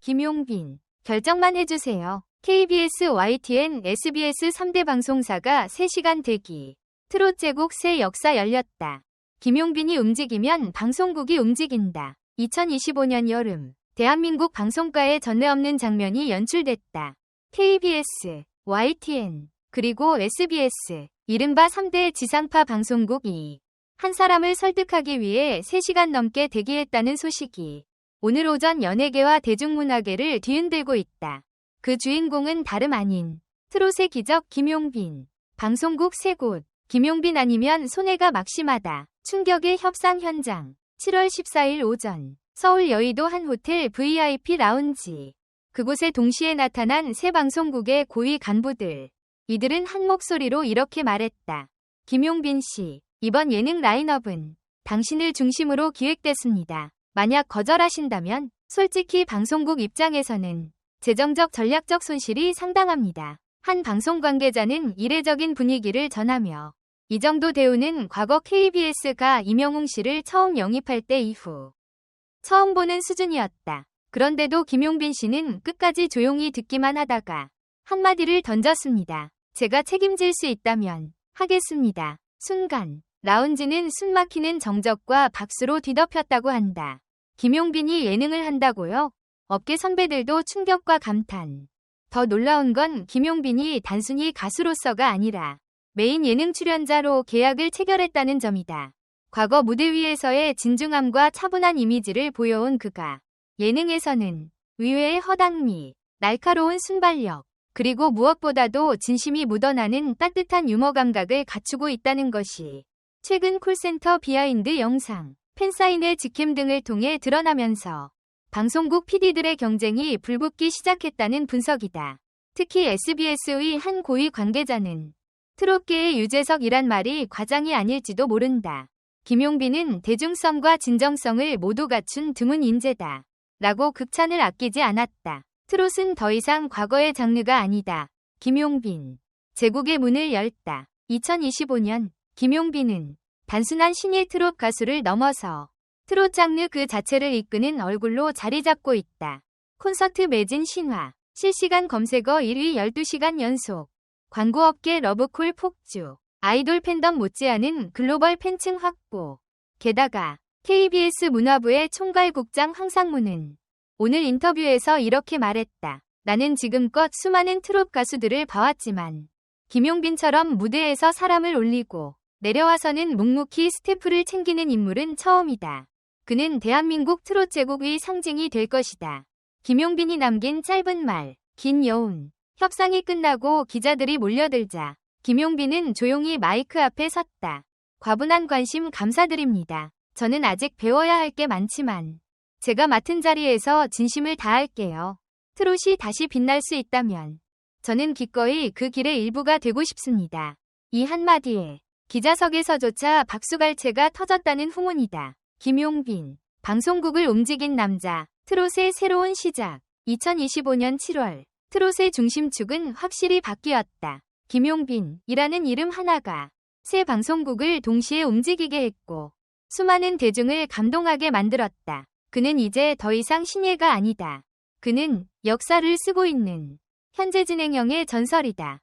김용빈, 결정만 해주세요. KBS, YTN, SBS 3대 방송사가 3시간 대기. 트롯 제국 새 역사 열렸다. 김용빈이 움직이면 방송국이 움직인다. 2025년 여름, 대한민국 방송가에 전례 없는 장면이 연출됐다. KBS, YTN, 그리고 SBS, 이른바 3대 지상파 방송국이 한 사람을 설득하기 위해 3시간 넘게 대기했다는 소식이 오늘 오전 연예계와 대중문화계를 뒤흔들고 있다. 그 주인공은 다름 아닌 트롯의 기적 김용빈. 방송국 세 곳. 김용빈 아니면 손해가 막심하다. 충격의 협상 현장. 7월 14일 오전. 서울 여의도 한 호텔 VIP 라운지. 그곳에 동시에 나타난 세 방송국의 고위 간부들. 이들은 한 목소리로 이렇게 말했다. 김용빈 씨, 이번 예능 라인업은 당신을 중심으로 기획됐습니다. 만약 거절하신다면 솔직히 방송국 입장에서는 재정적 전략적 손실이 상당합니다. 한 방송 관계자는 이례적인 분위기를 전하며 이 정도 대우는 과거 KBS가 이명웅 씨를 처음 영입할 때 이후 처음 보는 수준이었다. 그런데도 김용빈 씨는 끝까지 조용히 듣기만 하다가 한마디를 던졌습니다. 제가 책임질 수 있다면 하겠습니다. 순간 라운지는 숨막히는 정적과 박수로 뒤덮였다고 한다. 김용빈이 예능을 한다고요? 업계 선배들도 충격과 감탄. 더 놀라운 건 김용빈이 단순히 가수로서가 아니라 메인 예능 출연자로 계약을 체결했다는 점이다. 과거 무대 위에서의 진중함과 차분한 이미지를 보여온 그가 예능에서는 의외의 허당미, 날카로운 순발력, 그리고 무엇보다도 진심이 묻어나는 따뜻한 유머 감각을 갖추고 있다는 것이 최근 콜센터 비하인드 영상, 팬사인회 직캠 등을 통해 드러나면서 방송국 PD들의 경쟁이 불붙기 시작했다는 분석이다. 특히 SBS의 한 고위 관계자는 트롯계의 유재석이란 말이 과장이 아닐지도 모른다. 김용빈은 대중성과 진정성을 모두 갖춘 드문 인재다. 라고 극찬을 아끼지 않았다. 트롯은 더 이상 과거의 장르가 아니다. 김용빈. 제국의 문을 열다. 2025년 김용빈은 단순한 신예 트롯 가수를 넘어서 트롯 장르 그 자체를 이끄는 얼굴로 자리 잡고 있다. 콘서트 매진 신화, 실시간 검색어 1위 12시간 연속, 광고업계 러브콜 폭주, 아이돌 팬덤 못지않은 글로벌 팬층 확보. 게다가 KBS 문화부의 총괄국장 황상무는 오늘 인터뷰에서 이렇게 말했다. 나는 지금껏 수많은 트롯 가수들을 봐왔지만 김용빈처럼 무대에서 사람을 올리고 내려와서는 묵묵히 스태프를 챙기는 인물은 처음이다. 그는 대한민국 트롯 제국의 상징이 될 것이다. 김용빈이 남긴 짧은 말, 긴 여운. 협상이 끝나고 기자들이 몰려들자 김용빈은 조용히 마이크 앞에 섰다. 과분한 관심 감사드립니다. 저는 아직 배워야 할 게 많지만 제가 맡은 자리에서 진심을 다할게요. 트롯이 다시 빛날 수 있다면 저는 기꺼이 그 길의 일부가 되고 싶습니다. 이 한마디에 기자석에서조차 박수갈채가 터졌다는 후문이다. 김용빈, 방송국을 움직인 남자, 트롯의 새로운 시작. 2025년 7월, 트롯의 중심축은 확실히 바뀌었다. 김용빈이라는 이름 하나가 새 방송국을 동시에 움직이게 했고, 수많은 대중을 감동하게 만들었다. 그는 이제 더 이상 신예가 아니다. 그는 역사를 쓰고 있는 현재 진행형의 전설이다.